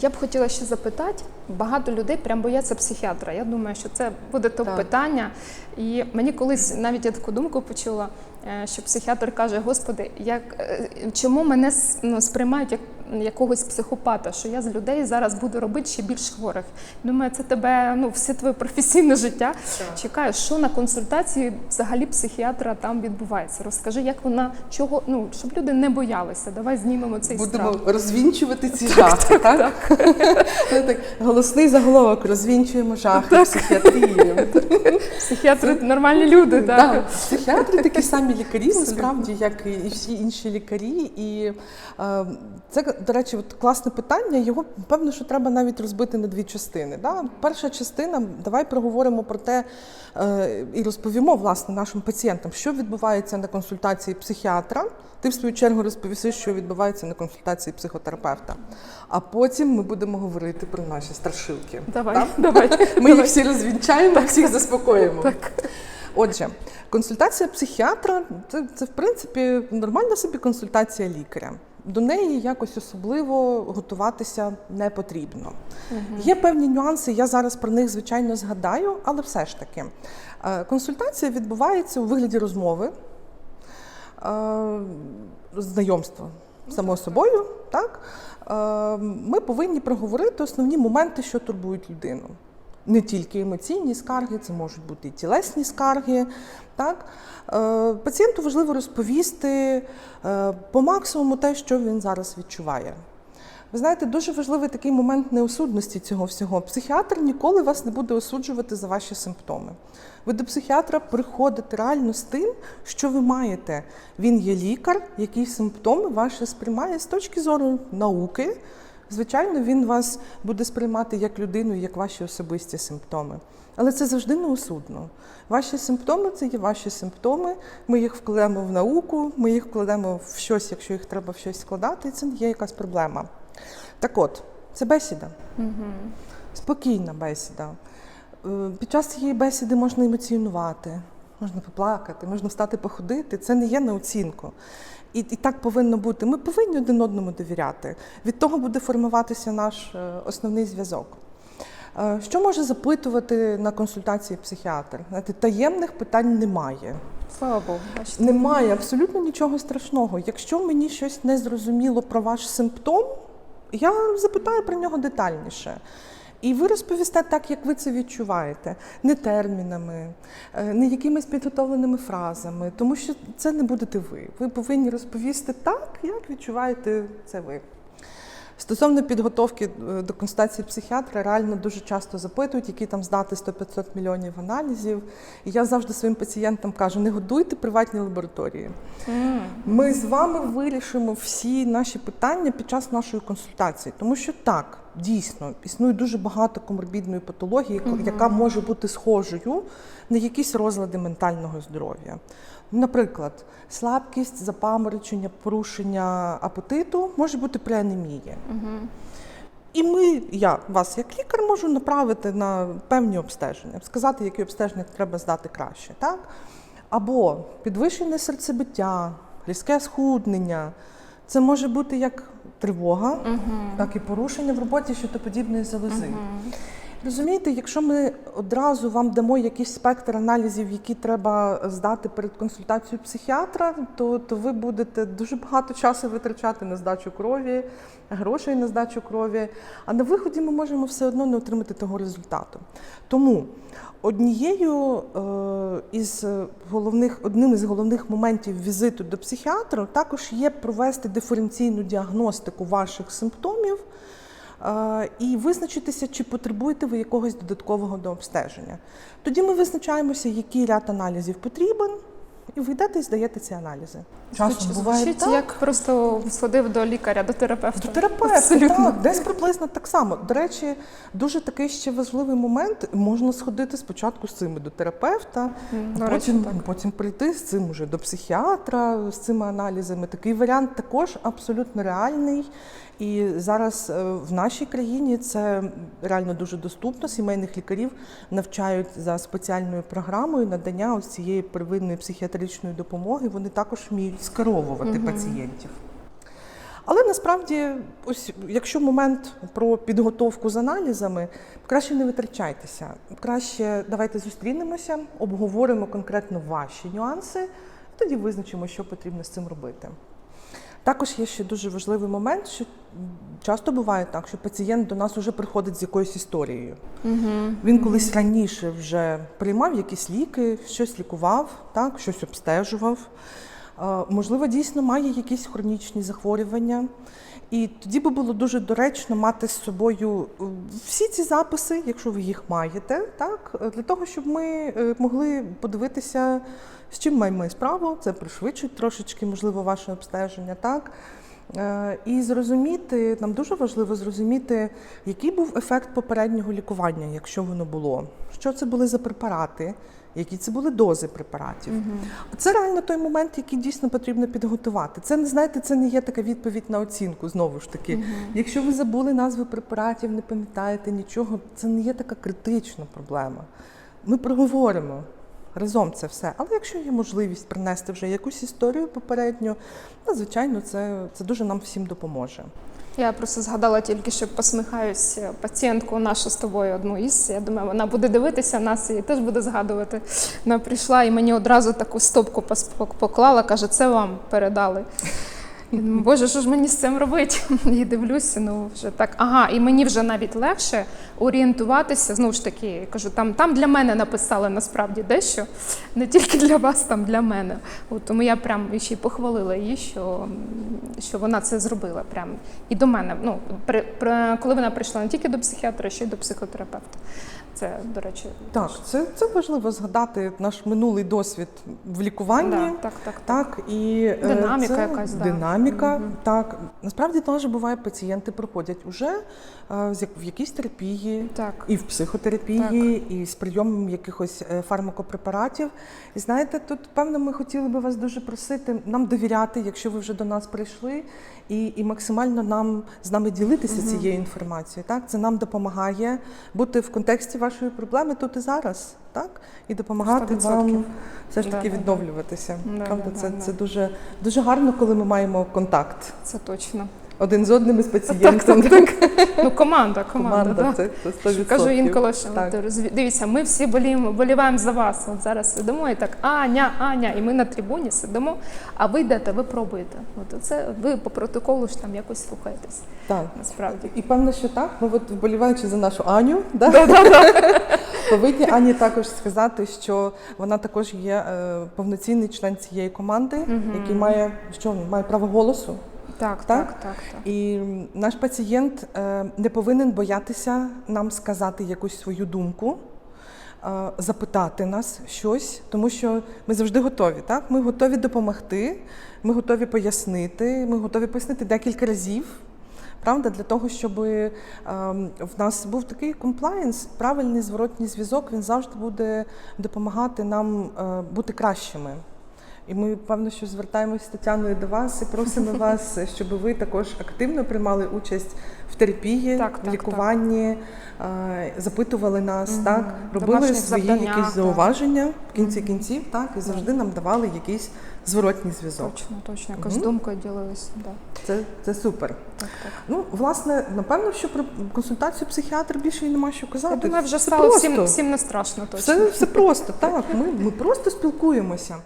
Я б хотіла ще запитати, багато людей прям бояться психіатра. Я думаю, що це буде топ питання. І мені колись навіть я таку думку почула, е, що психіатр каже: Господи, як е, чому мене ну, сприймають як якогось психопата, що я з людей зараз буду робити ще більш хворих. Думаю, це тебе ну все твоє професійне життя. Чекаю, що на консультації взагалі психіатра там відбувається. Розкажи, як вона чого, ну щоб люди не боялися. Давай знімемо цей Будемо страх. розвінчувати ці жахи, так? Ну, так, Голосний заголовок розвінчуємо жахи психіатрії. Психіатри нормальні люди, так? Да, психіатри такі самі лікарі, насправді, як і всі інші лікарі. І е, це, до речі, от класне питання. Його певно, що треба навіть розбити на дві частини. Да? Перша частина, давай проговоримо про те е, і розповімо власне нашим пацієнтам, що відбувається на консультації психіатра. Ти в свою чергу розповіси, що відбувається на консультації психотерапевта. А потім ми будемо говорити про наші страшилки. Давай, Так? давай. Ми їх всі розвінчаємо, всіх заспокоїмо. Так. Отже, консультація психіатра це, це в принципі нормальна собі консультація лікаря. До неї якось особливо готуватися не потрібно. Є певні нюанси, я зараз про них звичайно згадаю, але все ж таки е, консультація відбувається у вигляді розмови, е, знайомства само собою. Так? Е, Ми повинні проговорити основні моменти, що турбують людину. Не тільки емоційні скарги, це можуть бути і тілесні скарги. Так? Е, Пацієнту важливо розповісти е, по максимуму те, що він зараз відчуває. Ви знаєте, дуже важливий такий момент неосудності цього всього. Психіатр ніколи вас не буде осуджувати за ваші симптоми. Ви до психіатра приходите реально з тим, що ви маєте. Він є лікар, який симптоми ваші сприймає з точки зору науки. Звичайно, він вас буде сприймати як людину, як ваші особисті симптоми. Але це завжди неосудно. Ваші симптоми це є ваші симптоми. Ми їх вкладемо в науку, ми їх вкладемо в щось, якщо їх треба в щось складати, і це не є якась проблема. Так от, це бесіда. Спокійна бесіда. Е, Під час цієї бесіди можна емоціонувати, можна поплакати, можна встати походити. Це не є на оцінку. І, і так повинно бути. Ми повинні один одному довіряти. Від того буде формуватися наш е, основний зв'язок. Е, Що може запитувати на консультації психіатр? Знаєте, таємних питань немає. Слава Богу, бачите. Немає абсолютно нічого страшного. Якщо мені щось не зрозуміло про ваш симптом, я запитаю про нього детальніше. І ви розповісте так, як ви це відчуваєте, не термінами, е, не якимись підготовленими фразами, тому що це не будете ви. Ви повинні розповісти так, як відчуваєте це ви. Стосовно підготовки е, до консультації психіатра, реально дуже часто запитують, які там здати 100-500 мільйонів аналізів. І я завжди своїм пацієнтам кажу: не годуйте приватні лабораторії. Ми з вами вирішимо всі наші питання під час нашої консультації, тому що так, дійсно, існує дуже багато коморбідної патології, яка може бути схожою на якісь розлади ментального здоров'я. Наприклад, слабкість, запаморочення, порушення апетиту може бути при анемії. І ми, я вас як лікар, можу направити на певні обстеження, сказати, які обстеження треба здати краще, так? Або підвищене серцебиття, різке схуднення. Це може бути як тривога, так і порушення в роботі щитоподібної залози. Розумієте, якщо ми одразу вам дамо якийсь спектр аналізів, які треба здати перед консультацією психіатра, то, то ви будете дуже багато часу витрачати на здачу крові, грошей на здачу крові. А на виході ми можемо все одно не отримати того результату. Тому однією е, із головних, одним із головних моментів візиту до психіатра також є провести диференційну діагностику ваших симптомів. І визначитися, чи потребуєте ви якогось додаткового до обстеження. Тоді ми визначаємося, який ряд аналізів потрібен, і ви йдете і здаєте ці аналізи. Часом буває Звучить так. як просто сходив до лікаря, до терапевта. До терапевта, Абсолютно. так, десь приблизно так само. До речі, дуже такий ще важливий момент. Можна сходити спочатку з цими до терапевта, до а потім, так. потім прийти з цим уже до психіатра, з цими аналізами. Такий варіант також абсолютно реальний. І зараз е, в нашій країні це реально дуже доступно. Сімейних лікарів навчають за спеціальною програмою надання ось цієї первинної психіатричної допомоги. Вони також вміють скеровувати пацієнтів. Але насправді, ось якщо момент про підготовку з аналізами, краще не витрачайтеся. Краще давайте зустрінемося, обговоримо конкретно ваші нюанси, тоді визначимо, що потрібно з цим робити. Також є ще дуже важливий момент, що часто буває так, що пацієнт до нас вже приходить з якоюсь історією. Він колись раніше вже приймав якісь ліки, щось лікував, так, щось обстежував. Е, Можливо, дійсно має якісь хронічні захворювання. І тоді би було дуже доречно мати з собою е, всі ці записи, якщо ви їх маєте, так, для того, щоб ми е, могли подивитися, з чим маємо справу. Це пришвидшить трошечки, можливо, ваше обстеження. так. Е, І зрозуміти, нам дуже важливо зрозуміти, який був ефект попереднього лікування, якщо воно було. Що це були за препарати, які це були дози препаратів. Це реально той момент, який дійсно потрібно підготувати. Це не знаєте, це не є така відповідь на оцінку. Знову ж таки, якщо ви забули назви препаратів, не пам'ятаєте нічого, це не є така критична проблема. Ми проговоримо. Разом це все. Але якщо є можливість принести вже якусь історію попередню, надзвичайно це, це дуже нам всім допоможе. Я просто згадала тільки, що посміхаюсь е, пацієнтку нашу з тобою одну із. Я думаю, вона буде дивитися нас і теж буде згадувати. Вона прийшла і мені одразу таку стопку поклала, каже, це вам передали. Я думаю, Боже, що ж мені з цим робити? І дивлюся, ну вже так. Ага, і мені вже навіть легше орієнтуватися. Знову ж таки, я кажу, там, там для мене написали насправді дещо, не тільки для вас, там для мене. От, тому я прям ще й похвалила її, що, що вона це зробила. Прям і до мене. Ну, при, при, коли вона прийшла не тільки до психіатра, ще й до психотерапевта. Це, до речі, Так, це, це важливо згадати наш минулий досвід в лікуванні. да, так, так, так. Так, і е, Динаміка це якась, да. динаміка. Так, насправді теж буває, пацієнти проходять уже е, з в якійсь терапії, Так. і в психотерапії, і з прийомом якихось е, фармакопрепаратів. І знаєте, тут певно ми хотіли би вас дуже просити нам довіряти, якщо ви вже до нас прийшли, і, і максимально нам з нами ділитися цією інформацією. Так, це нам допомагає бути в контексті вашої проблеми тут і зараз. Так, і допомагати 100%. вам все ж таки да, да. відновлюватися. Да, Правда, да, це, да, це да. дуже дуже гарно, коли ми маємо контакт Це точно. Один з одним і з пацієнтом. так, Ну, команда, команда. Команда, да. це, це 100%. Кажу інколи, що Так. дивіться, ми всі боліємо, боліваємо за вас. От зараз сидимо і так, Аня, Аня, і ми на трибуні сидимо, а ви йдете, ви пробуєте. От це ви по протоколу ж там якось слухаєтесь. Так. Насправді. І певно, що так. Ну от вболіваючи за нашу Аню, да? повинні Ані також сказати, що вона також є е, повноцінний член цієї команди, який має що має право голосу. Так, Так? так, так. І наш пацієнт е, не повинен боятися нам сказати якусь свою думку, е, запитати нас щось, тому що ми завжди готові. Так? Ми готові допомогти, ми готові пояснити, ми готові пояснити декілька разів. Правда, для того, щоб ем, в нас був такий комплаєнс, правильний зворотній зв'язок, він завжди буде допомагати нам е, бути кращими. І ми, певно, що звертаємось з Тетяною до вас і просимо вас, щоб ви також активно приймали участь в терапії, Так, в так, лікуванні, е, запитували нас, Мгм. так, робили Домашніх свої завданнях, якісь так. зауваження в кінці кінців, так, і завжди нам давали якийсь зворотній зв'язок. Точно, точно. Якось Мгм. думкою ділилися. Да. Це, це супер. Так, так. Ну, власне, напевно, що про консультацію психіатра більше і нема що казати. Я думаю, вже Все стало всім, всім не страшно точно. Все, все просто, так. Ми, ми просто спілкуємося.